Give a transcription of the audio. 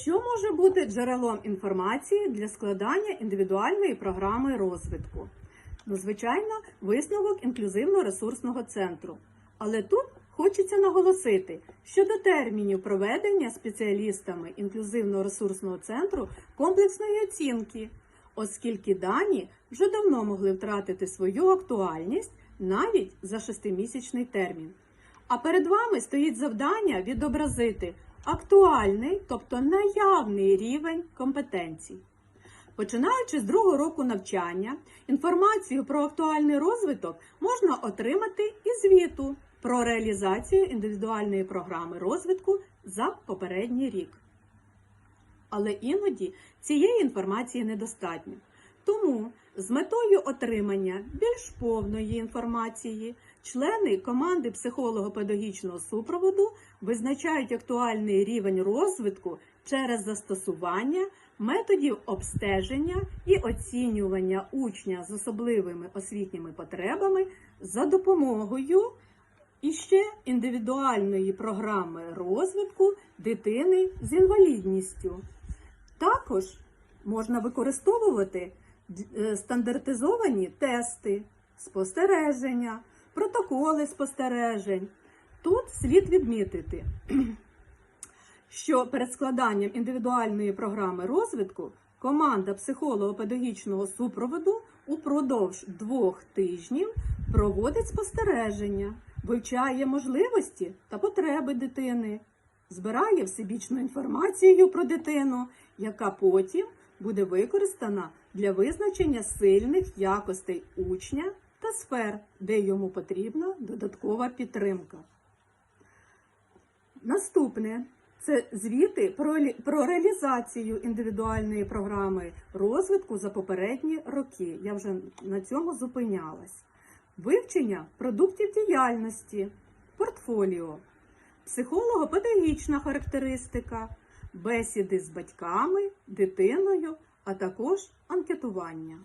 Що може бути джерелом інформації для складання індивідуальної програми розвитку? Ну, звичайно, висновок інклюзивно-ресурсного центру. Але тут хочеться наголосити, що до термінів проведення спеціалістами інклюзивно-ресурсного центру комплексної оцінки, оскільки дані вже давно могли втратити свою актуальність навіть за шестимісячний термін. А перед вами стоїть завдання відобразити актуальний, тобто наявний рівень компетенцій. Починаючи з другого року навчання, інформацію про актуальний розвиток можна отримати із звіту про реалізацію індивідуальної програми розвитку за попередній рік. Але іноді цієї інформації недостатньо. Тому з метою отримання більш повної інформації члени команди психолого-педагогічного супроводу визначають актуальний рівень розвитку через застосування методів обстеження і оцінювання учня з особливими освітніми потребами за допомогою іще індивідуальної програми розвитку дитини з інвалідністю. Також можна використовувати стандартизовані тести, спостереження, протоколи спостережень. Тут слід відмітити, що перед складанням індивідуальної програми розвитку команда психолого-педагогічного супроводу упродовж двох тижнів проводить спостереження, вивчає можливості та потреби дитини, збирає всебічну інформацію про дитину, яка потім буде використана для визначення сильних якостей учня та сфер, де йому потрібна додаткова підтримка. Наступне це звіти про, реалізацію індивідуальної програми розвитку за попередні роки. Я вже на цьому зупинялась. Вивчення продуктів діяльності, портфоліо, психолого-педагогічна характеристика, бесіди з батьками, дитиною, а також анкетування.